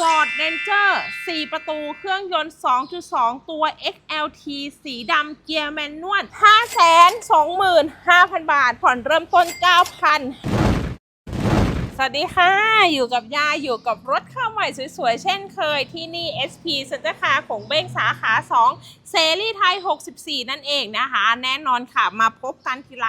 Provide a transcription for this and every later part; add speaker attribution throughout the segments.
Speaker 1: Ford Ranger 4 ประตูเครื่องยนต์ 2.2 ตัว XLT สีดำเกียร์แมนนวล525,000 บาท ผ่อนเริ่มต้น 9,000 สวัสดีค่ะ อยู่กับยาอยู่กับรถเข้าใหม่สวยๆ เช่นเคยที่นี่ SP เซ็นเตอร์คาร์ของเบ้งสาขา 2 เซรีไทย 64 นั่นเองนะคะ แน่นอนค่ะ มาพบกันทีไร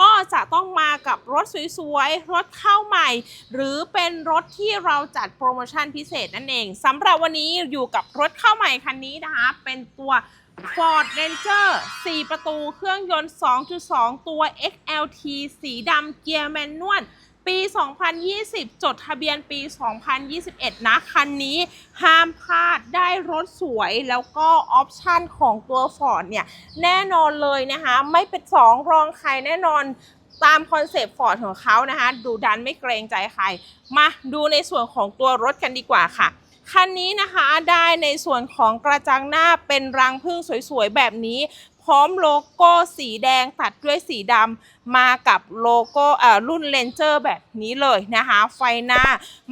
Speaker 1: ก็จะต้องมากับรถสวยๆ รถเข้าใหม่ หรือเป็นรถที่เราจัดโปรโมชั่นพิเศษนั่นเองสำหรับวันนี้อยู่กับรถเข้าใหม่คันนี้นะคะ เป็นตัว Ford Ranger 4 ประตูเครื่องยนต์ 2.2 ตัว XLT สีดำเกียร์แมนนวล ปี 2020 จดทะเบียนปี 2021 นะ คันนี้ห้ามพลาดได้รถสวยแล้วก็ออปชั่นของตัว Ford เนี่ย แน่นอนเลยนะคะ ไม่เป็นสองรองใครแน่นอนตามคอนเซปต์ Ford ของเขานะคะ ดูดันไม่เกรงใจใคร มาดูในส่วนของตัวรถกันดีกว่าค่ะคันนี้นะคะได้ในส่วนของกระจังหน้าเป็นรังพึ่งสวยๆ แบบนี้ พร้อมโลโก้สีแดงตัดด้วยสีดำมากับโลโก้รุ่นเลนเจอร์แบบนี้เลยนะคะ ไฟหน้า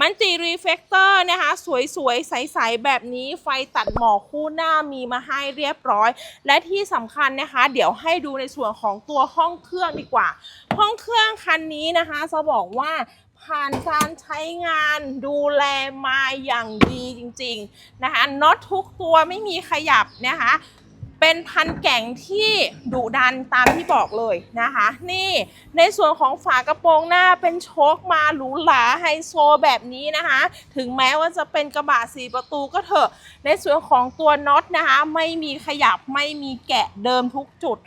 Speaker 1: มันติรีเฟกเตอร์นะคะ สวยๆ ใสๆ แบบนี้ไฟตัดหมอกคู่หน้ามีมาให้เรียบร้อย และที่สำคัญนะคะ เดี๋ยวให้ดูในส่วนของตัวห้องเครื่องดีกว่า ห้องเครื่องคันนี้นะคะจะบอกว่าผ่านการใช้งานดูแลมาอย่างดีจริงๆนะคะน็อตทุกตัวไม่มีขยับนะคะ เป็นพันแก่งที่ดุดันตามที่บอกเลยนะคะ นี่ในส่วนของฝากระโปรงหน้าเป็นโชคมาหรูหราไฮโซแบบนี้นะคะ ถึงแม้ว่าจะเป็นกระบะสีประตูก็เถอะ ในส่วนของตัวน็อตนะคะ ไม่มีขยับไม่มีแกะเดิมทุกจุด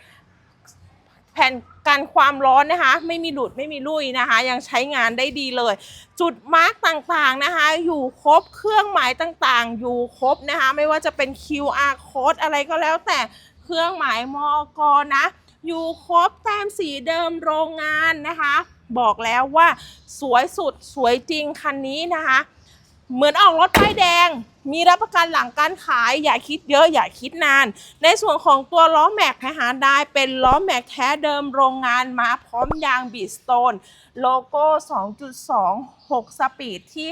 Speaker 1: แผ่น กันความร้อนนะคะ ไม่มีหลุดไม่มีลุยนะคะ ยังใช้งานได้ดีเลย จุดมาร์กต่างๆนะคะ อยู่ครบเครื่องหมายต่างๆ อยู่ครบนะคะ ไม่ว่าจะเป็น QR code อะไรก็แล้วแต่เครื่องหมายมอกนะ อยู่ครบแต้มสีเดิมโรงงานนะคะ บอกแล้วว่าสวยสุดสวยจริงคันนี้นะคะ เหมือนออกรถป้ายแดง มีรับประกันหลังการขาย อย่าคิดเยอะอย่าคิดนาน ในส่วนของตัวล้อแม็กนะคะได้เป็นล้อแม็กแท้เดิมโรงงานมาพร้อมยางบีสโตน โลโก้ 2.2 6 สปีดที่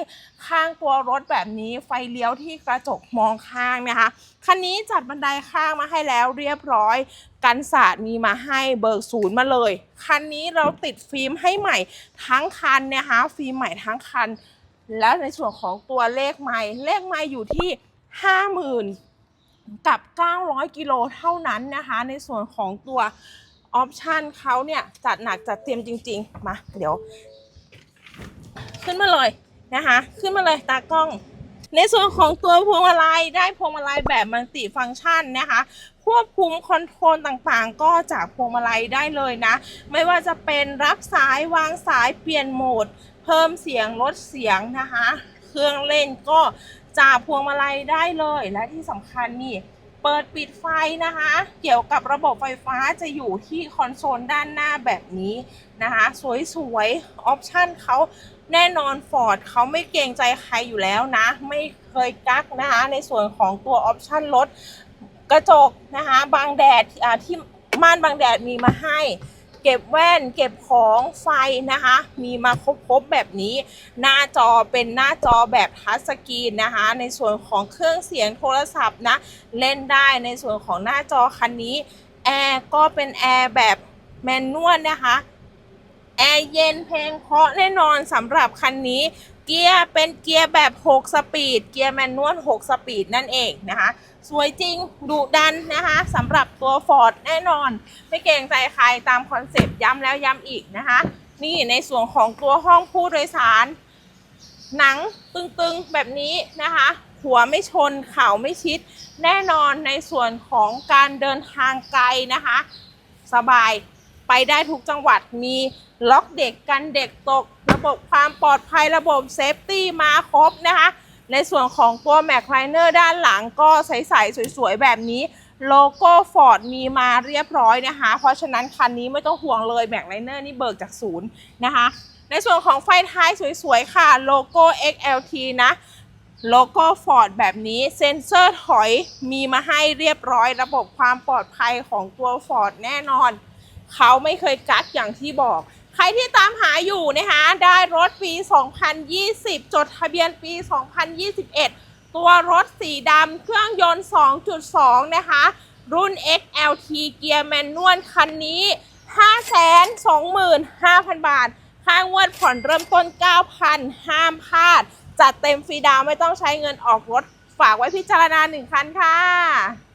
Speaker 1: ข้างตัวรถแบบนี้ไฟเลี้ยวที่กระจกมองข้างนะคะ คันนี้จัดบันไดข้างมาให้แล้วเรียบร้อยกันศาสตร์มีมาให้เบิกศูนย์มาเลย คันนี้เราติดฟิล์มให้ใหม่ทั้งคันนะคะฟิล์มใหม่ทั้งคัน แล้วในส่วนของตัวเลขไม้เลขไม้อยู่ที่ 50,000 กับ 900 กิโลเท่านั้นนะคะ ในส่วนของตัวออปชันเขาเนี่ย จัดหนักจัดเต็มจริง ๆ มา เดี๋ยว ขึ้นมาเลยนะคะ ขึ้นมาเลยตากล้อง ในส่วนของตัวพวงมาลัยได้พวงมาลัยแบบมัลติฟังก์ชันนะคะควบคุมคอนโทรลต่างๆ ก็จากพวงมาลัยได้เลยนะ ไม่ว่าจะเป็นรับสายวางสายเปลี่ยนโหมด เพิ่มเสียงลดเสียงนะคะ เครื่องเล่นก็จากพวงมาลัยได้เลยและที่สำคัญนี่เปิดปิดไฟนะคะ เกี่ยวกับระบบไฟฟ้าจะอยู่ที่คอนโซลด้านหน้าแบบนี้นะคะ สวยๆออปชั่นเขาแน่นอนฟอร์ดเขาไม่เกรงใจใครอยู่แล้วนะ ไม่เคยกักนะคะ ในส่วนของตัวออปชั่นรถกระจกนะคะ บางแดดที่ม่านบางแดดมีมาให้ เก็บแว่น เก็บของไฟนะคะ มีมาครบๆแบบนี้ หน้าจอเป็นหน้าจอแบบทัชสกรีนนะคะ ในส่วนของเครื่องเสียงโทรศัพท์นะ เล่นได้ในส่วนของหน้าจอคันนี้แอร์ก็เป็นแอร์แบบแมนนวลนะคะแอร์เย็นเพลงเพราะแน่นอนสำหรับคันนี้ เกียร์เป็นเกียร์แบบ 6 สปีด เกียร์แมนนวล 6 สปีดนั่นเองนะคะ สวยจริงดุดันนะคะสำหรับตัว Ford แน่นอน ไม่เกรงใจใครตามคอนเซปต์ย้ำแล้วย้ำอีกนะคะ นี่ในส่วนของตัวห้องผู้โดยสาร หนังตึงๆแบบนี้นะคะ หัวไม่ชนเข่าไม่ชิด แน่นอนในส่วนของการเดินทางไกลนะคะ สบายไปได้ทุกจังหวัดมีล็อกเด็กกันเด็กตก ระบบความปลอดภัยระบบเซฟตี้มาครบนะคะ ในส่วนของตัวแม็กไลเนอร์ด้านหลังก็ใสๆสวยๆ แบบนี้โลโก้ฟอร์ดมีมาเรียบร้อยนะคะ เพราะฉะนั้นคันนี้ไม่ต้องห่วงเลยแม็กไลเนอร์นี่เบิกจากศูนย์นะคะ ในส่วนของไฟท้ายสวยๆ ค่ะโลโก้ XLT นะโลโก้ฟอร์ดแบบนี้เซ็นเซอร์ถอยมีมาให้เรียบร้อยระบบความปลอดภัยของตัวฟอร์ดแน่นอน เขาไม่เคยกักอย่างที่บอก ใครที่ตามหาอยู่นะคะได้รถปี 2020 จดทะเบียนปี 2021 ตัวรถสีดำเครื่องยนต์ 2.2 นะคะ รุ่น XLT เกียร์แมนนวลคันนี้ 525,000 บาท ค่างวดผ่อนเริ่มต้น 9,000 ห้ามพลาด จัดเต็มฟรีดาวไม่ต้องใช้เงินออกรถ ฝากไว้พิจารณาหนึ่งคันค่ะ